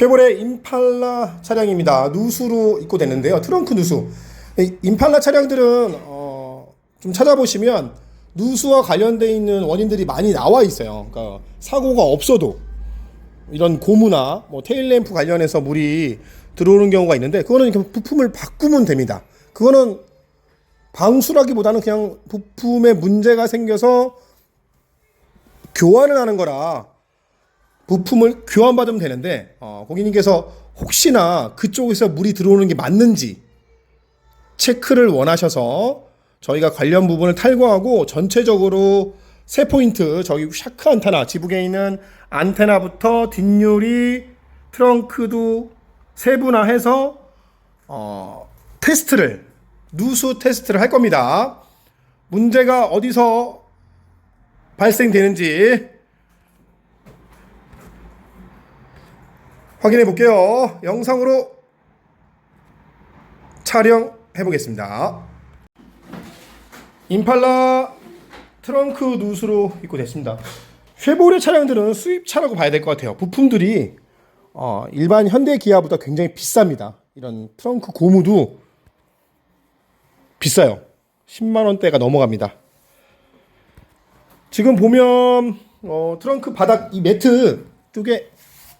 쉐보레 임팔라 차량입니다. 누수로 입고됐는데요. 트렁크 누수. 이 임팔라 차량들은 어, 좀 찾아보시면 누수와 관련돼 있는 원인들이 많이 나와 있어요. 그러니까 사고가 없어도 이런 고무나 뭐 테일램프 관련해서 물이 들어오는 경우가 있는데 그거는 부품을 바꾸면 됩니다. 그거는 방수라기보다는 그냥 부품에 문제가 생겨서 교환을 하는 거라 부품을 교환받으면 되는데 어, 고객님께서 혹시나 그쪽에서 물이 들어오는 게 맞는지 체크를 원하셔서 저희가 관련 부분을 탈거하고 전체적으로 세 포인트 저기 샤크 안테나 지붕에 있는 안테나부터 뒷유리 트렁크도 세분화해서 어, 테스트를 누수 테스트를 할 겁니다. 문제가 어디서 발생되는지 확인해 볼게요. 영상으로 촬영해 보겠습니다. 임팔라 트렁크 누수로 입고됐습니다. 쉐보레 차량들은 수입차라고 봐야 될 것 같아요. 부품들이 어, 일반 현대 기아보다 굉장히 비쌉니다. 이런 트렁크 고무도 비싸요. 10만 원대가 넘어갑니다. 지금 보면 어, 트렁크 바닥 이 매트 쪽에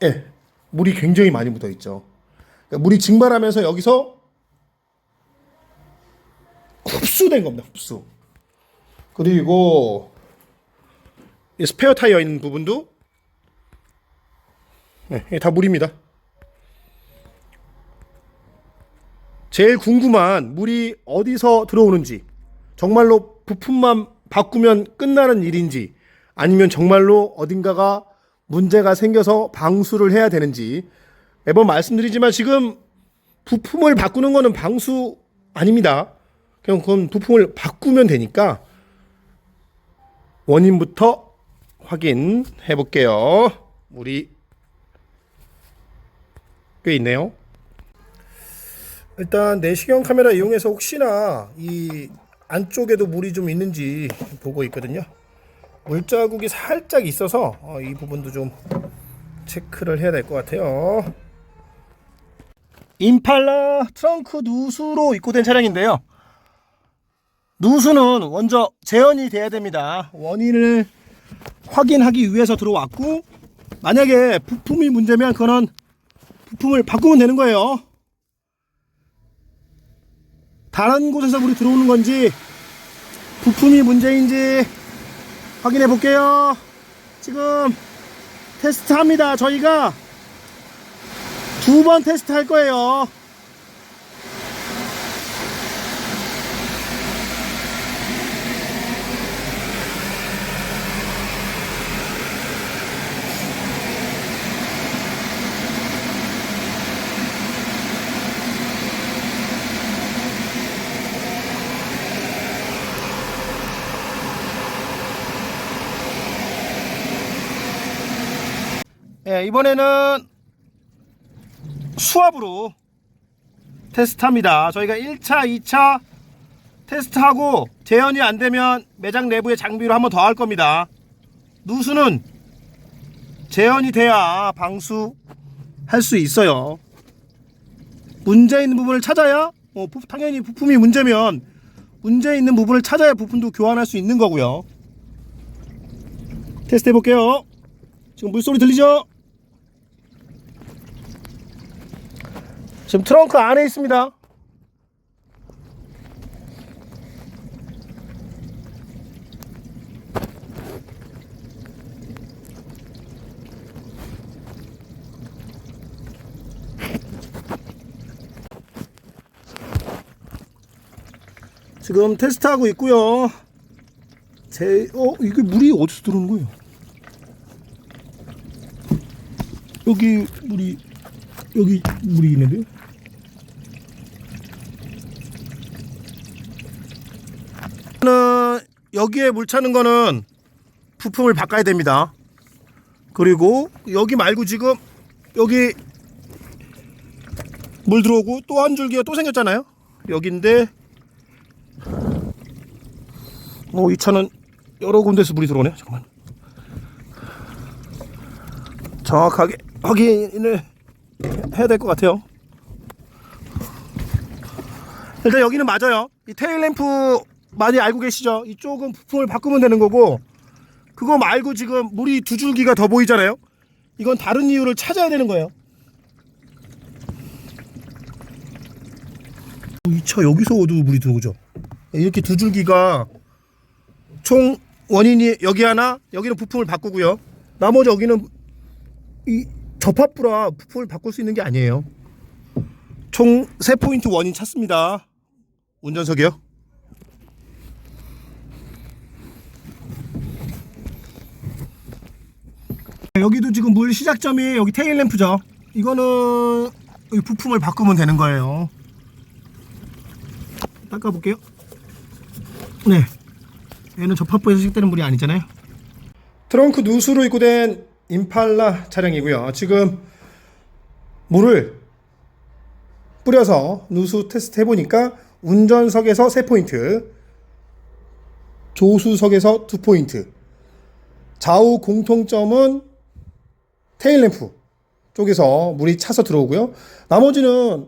예, 물이 굉장히 많이 묻어 있죠. 그러니까 물이 증발하면서 여기서 흡수된 겁니다. 흡수. 그리고 이 스페어 타이어 있는 부분도 네, 다 물입니다. 제일 궁금한 물이 어디서 들어오는지 정말로 부품만 바꾸면 끝나는 일인지 아니면 정말로 어딘가가 문제가 생겨서 방수를 해야 되는지 매번 말씀드리지만 지금 부품을 바꾸는 거는 방수 아닙니다. 그냥 그건 부품을 바꾸면 되니까 원인부터 확인해 볼게요. 물이 꽤 있네요. 일단 내시경 카메라 이용해서 혹시나 이 안쪽에도 물이 좀 있는지 보고 있거든요. 물자국이 살짝 있어서 어, 이 부분도 좀 체크를 해야 될 것 같아요. 임팔라 트렁크 누수로 입고된 차량인데요. 누수는 먼저 재현이 돼야 됩니다. 원인을 확인하기 위해서 들어왔고 만약에 부품이 문제면 그거는 부품을 바꾸면 되는 거예요. 다른 곳에서 물이 들어오는 건지 부품이 문제인지 확인해 볼게요. 지금 테스트 합니다. 저희가 두 번 테스트 할 거예요. 예, 이번에는 수압으로 테스트합니다. 저희가 1차, 2차 테스트하고 재현이 안 되면 매장 내부의 장비로 한번 더 할 겁니다. 누수는 재현이 돼야 방수할 수 있어요. 문제 있는 부분을 찾아야 어, 부- 당연히 부품이 문제면 문제 있는 부분을 찾아야 부품도 교환할 수 있는 거고요. 테스트 해볼게요. 지금 물소리 들리죠? 지금 트렁크 안에 있습니다. 지금 테스트하고 있고요. 제, 어, 이게 물이 어디서 들어오는 거예요? 여기 물이 여기 물이 있는데요. 는 여기에 물 차는 거는 부품을 바꿔야 됩니다. 그리고 여기 말고 지금 여기 물 들어오고 또 한 줄기가 또 생겼잖아요. 여기인데 어, 이 차는 여러 군데서 물이 들어오네요. 잠깐만. 정확하게 확인을 해야 될 것 같아요. 일단 여기는 맞아요. 이 테일 램프 많이 알고 계시죠? 이쪽은 부품을 바꾸면 되는 거고 그거 말고 지금 물이 두 줄기가 더 보이잖아요. 이건 다른 이유를 찾아야 되는 거예요. 이 차 여기서도 물이 들어오죠. 이렇게 두 줄기가 총 원인이 여기 하나, 여기는 부품을 바꾸고요. 나머지 여기는 이 접합부라 부품을 바꿀 수 있는 게 아니에요. 총세 포인트 원인 찾습니다. 운전석이요. 여기도 지금 물 시작점이 여기 테일 램프죠. 이거는 이 부품을 바꾸면 되는 거예요. 닦아볼게요. 네. 얘는 접합부에서 시작되는 물이 아니잖아요. 트렁크 누수로 입고된 임팔라 차량이고요. 지금 물을 뿌려서 누수 테스트 해보니까 운전석에서 3포인트, 조수석에서 2포인트, 좌우 공통점은 테일램프 쪽에서 물이 차서 들어오고요. 나머지는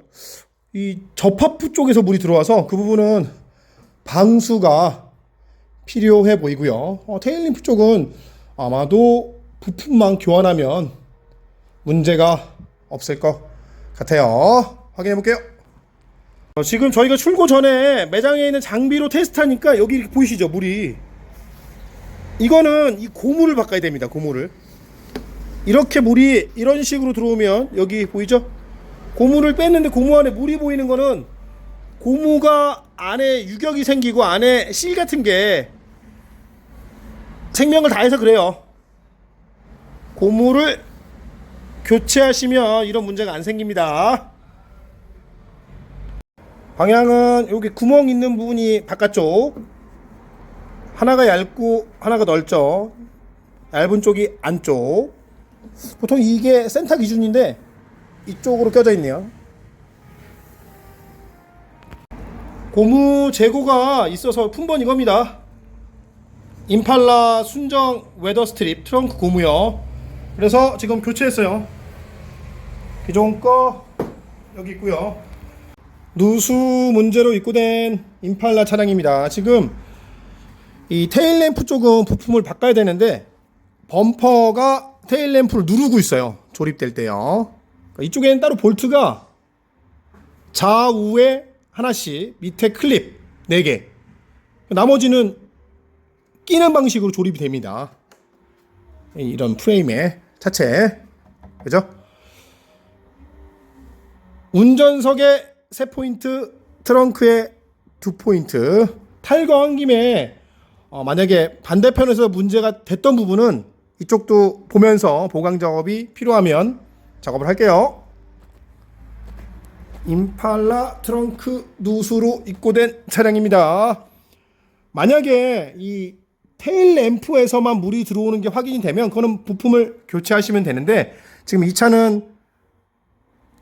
이 접합부 쪽에서 물이 들어와서 그 부분은 방수가 필요해 보이고요. 어, 테일램프 쪽은 아마도 부품만 교환하면 문제가 없을 것 같아요. 확인해 볼게요. 어, 지금 저희가 출고 전에 매장에 있는 장비로 테스트하니까 여기 이렇게 보이시죠? 물이. 이거는 이 고무를 바꿔야 됩니다. 고무를. 이렇게 물이 이런 식으로 들어오면 여기 보이죠? 고무를 뺐는데 고무 안에 물이 보이는 거는 고무가 안에 유격이 생기고 안에 실 같은 게 생명을 다해서 그래요. 고무를 교체하시면 이런 문제가 안 생깁니다. 방향은 여기 구멍 있는 부분이 바깥쪽 하나가 얇고 하나가 넓죠. 얇은 쪽이 안쪽. 보통 이게 센터 기준인데 이쪽으로 껴져 있네요. 고무 재고가 있어서 품번 이겁니다. 임팔라 순정 웨더 스트립 트렁크 고무요. 그래서 지금 교체했어요. 기존 거 여기 있고요. 누수 문제로 입고된 임팔라 차량입니다. 지금 이 테일 램프 쪽은 부품을 바꿔야 되는데 범퍼가 테일 램프를 누르고 있어요. 조립될 때요. 그러니까 이쪽에는 따로 볼트가 좌우에 하나씩 밑에 클립 4개 나머지는 끼는 방식으로 조립이 됩니다. 이런 프레임의 차체 그죠? 운전석에 3포인트 트렁크에 2포인트 탈거한 김에 어, 만약에 반대편에서 문제가 됐던 부분은 이쪽도 보면서 보강 작업이 필요하면 작업을 할게요. 임팔라 트렁크 누수로 입고된 차량입니다. 만약에 이 테일 램프에서만 물이 들어오는 게 확인이 되면 그거는 부품을 교체하시면 되는데 지금 이 차는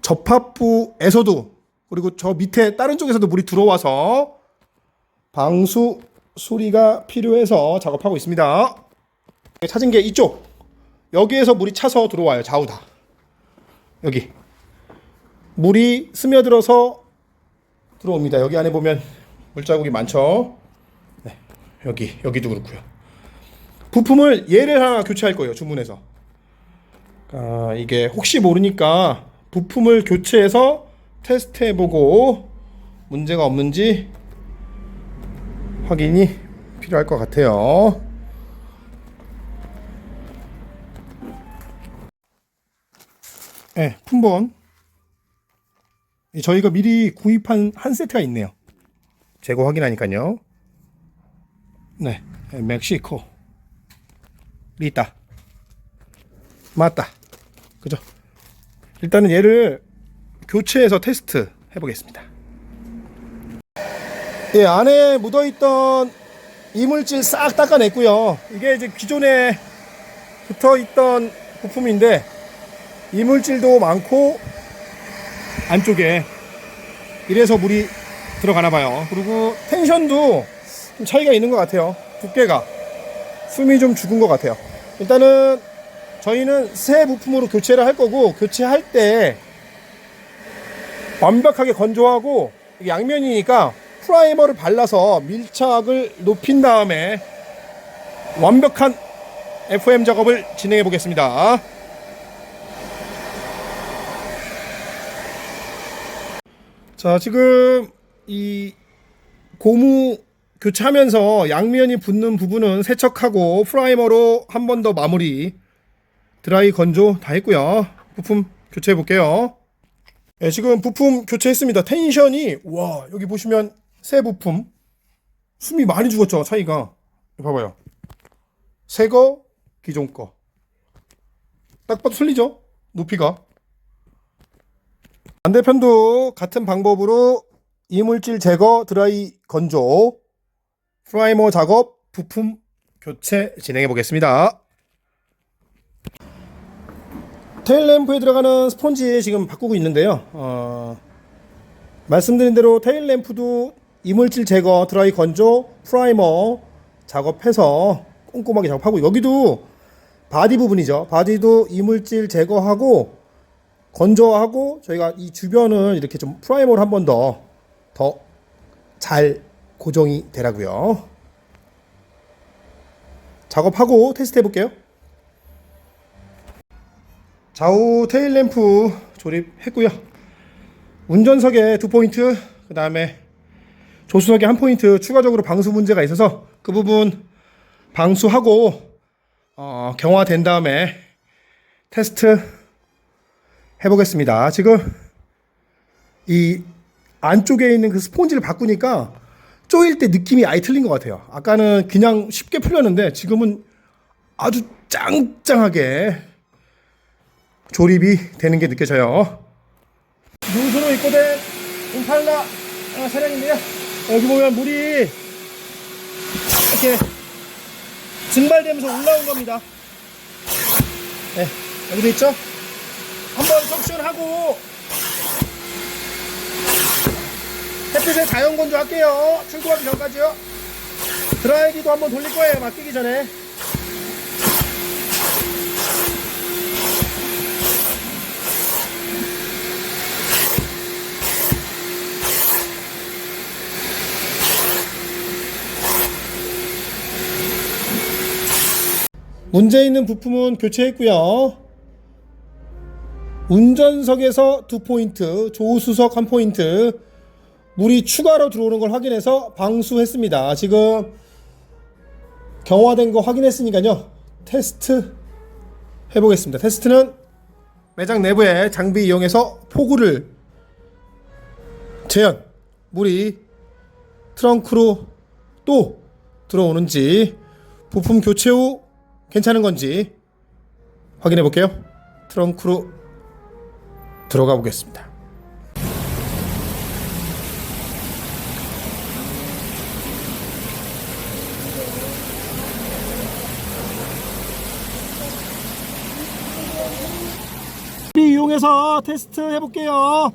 접합부에서도 그리고 저 밑에 다른 쪽에서도 물이 들어와서 방수 수리가 필요해서 작업하고 있습니다. 찾은 게 이쪽 여기에서 물이 차서 들어와요 좌우 다 여기 물이 스며들어서 들어옵니다. 여기 안에 보면 물자국이 많죠. 네, 여기 여기도 그렇고요. 부품을 얘를 하나 교체할 거예요. 주문해서. 아, 이게 혹시 모르니까 부품을 교체해서 테스트해보고 문제가 없는지 확인이 필요할 것 같아요. 네, 품번 저희가 미리 구입한 한 세트가 있네요. 재고 확인하니까요. 네, 멕시코 리따 맞다. 그죠? 일단은 얘를 교체해서 테스트 해보겠습니다. 예, 안에 묻어있던 이물질 싹 닦아냈고요. 이게 이제 기존에 붙어있던 부품인데 이물질도 많고 안쪽에 이래서 물이 들어가나 봐요. 그리고 텐션도 좀 차이가 있는 것 같아요. 두께가 숨이 좀 죽은 것 같아요. 일단은 저희는 새 부품으로 교체를 할 거고 교체할 때 완벽하게 건조하고 양면이니까 프라이머를 발라서 밀착을 높인 다음에 완벽한 FM 작업을 진행해 보겠습니다. 자, 지금 이 고무 교체하면서 양면이 붙는 부분은 세척하고 프라이머로 한 번 더 마무리 드라이 건조 다 했고요. 부품 교체해 볼게요. 네, 지금 부품 교체했습니다. 텐션이 와 여기 보시면 새 부품 숨이 많이 죽었죠 차이가 봐봐요. 새 거 기존 거. 딱 봐도 틀리죠? 높이가. 반대편도 같은 방법으로 이물질 제거 드라이 건조 프라이머 작업 부품 교체 진행해 보겠습니다. 테일 램프에 들어가는 스펀지 지금 바꾸고 있는데요. 어, 말씀드린 대로 테일 램프도 이물질 제거, 드라이 건조, 프라이머 작업해서 꼼꼼하게 작업하고 여기도 바디 부분이죠. 바디도 이물질 제거하고 건조하고 저희가 이 주변을 이렇게 좀 프라이머로 한 번 더 더 잘 고정이 되라고요. 작업하고 테스트 해볼게요. 좌우 테일 램프 조립했고요. 운전석에 두 포인트, 그 다음에 조수석에 한 포인트 추가적으로 방수 문제가 있어서 그 부분 방수하고 어, 경화된 다음에 테스트 해보겠습니다. 지금 이 안쪽에 있는 그 스폰지를 바꾸니까 쪼일 때 느낌이 아예 틀린 것 같아요. 아까는 그냥 쉽게 풀렸는데 지금은 아주 짱짱하게 조립이 되는 게 느껴져요. 누수로 입고된 임팔라 아, 차량인데요. 여기 보면 물이 이렇게 증발되면서 올라온 겁니다. 네, 여기도 있죠? 한번 석션하고 햇빛에 자연 건조할게요. 출고하기 전까지요. 드라이기도 한번 돌릴 거예요. 맡기기 전에. 문제 있는 부품은 교체했고요. 운전석에서 두 포인트, 조수석 한 포인트, 물이 추가로 들어오는 걸 확인해서 방수했습니다. 지금 경화된 거 확인했으니까요. 테스트 해보겠습니다. 테스트는 매장 내부에 장비 이용해서 포구를 재현, 물이 트렁크로 또 들어오는지 부품 교체 후 괜찮은 건지 확인해 볼게요. 트렁크로 들어가 보겠습니다. 이용해서 테스트 해볼게요.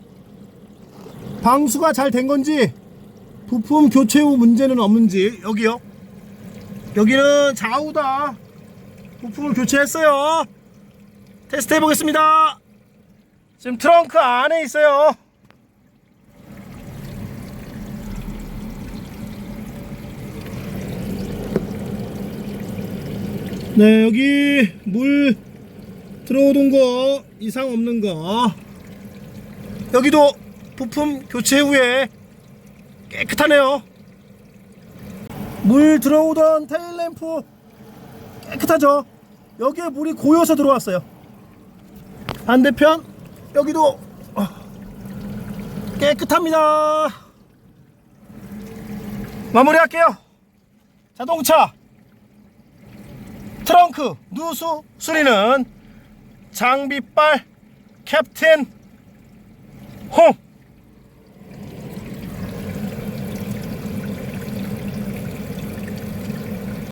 방수가 잘 된 건지 부품 교체 후 문제는 없는지 여기요. 여기는 좌우다. 부품을 교체했어요. 테스트 해보겠습니다. 지금 트렁크 안에 있어요. 네, 여기 물 들어오던 거 이상 없는 거. 여기도 부품 교체 후에 깨끗하네요. 물 들어오던 테일 램프 깨끗하죠? 여기에 물이 고여서 들어왔어요. 반대편 여기도 어, 깨끗합니다. 마무리할게요. 자동차 트렁크 누수 수리는 장비빨 캡틴 홍